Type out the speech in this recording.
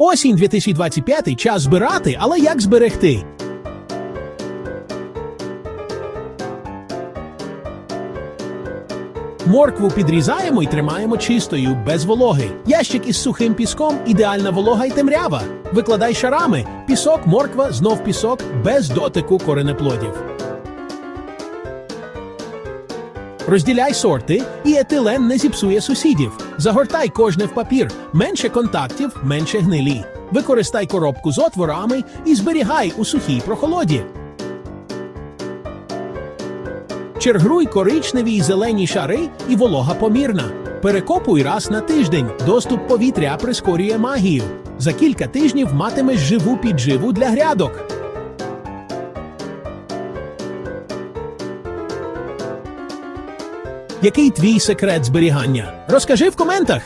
Осінь 2025 час збирати, але як зберегти? Моркву підрізаємо і тримаємо чистою, без вологи. Ящик із сухим піском ідеальна волога й темрява. Викладай шарами. Пісок, морква, знов пісок, без дотику коренеплодів. Розділяй сорти, і етилен не зіпсує сусідів. Загортай кожне в папір. Менше контактів, менше гнилі. Використай коробку з отворами і зберігай у сухій прохолоді. Чергруй коричневі й зелені шари і волога помірна. Перекопуй раз на тиждень. Доступ повітря прискорює магію. За кілька тижнів матимеш живу підживу для грядок. Який твій секрет зберігання? Розкажи в коментах.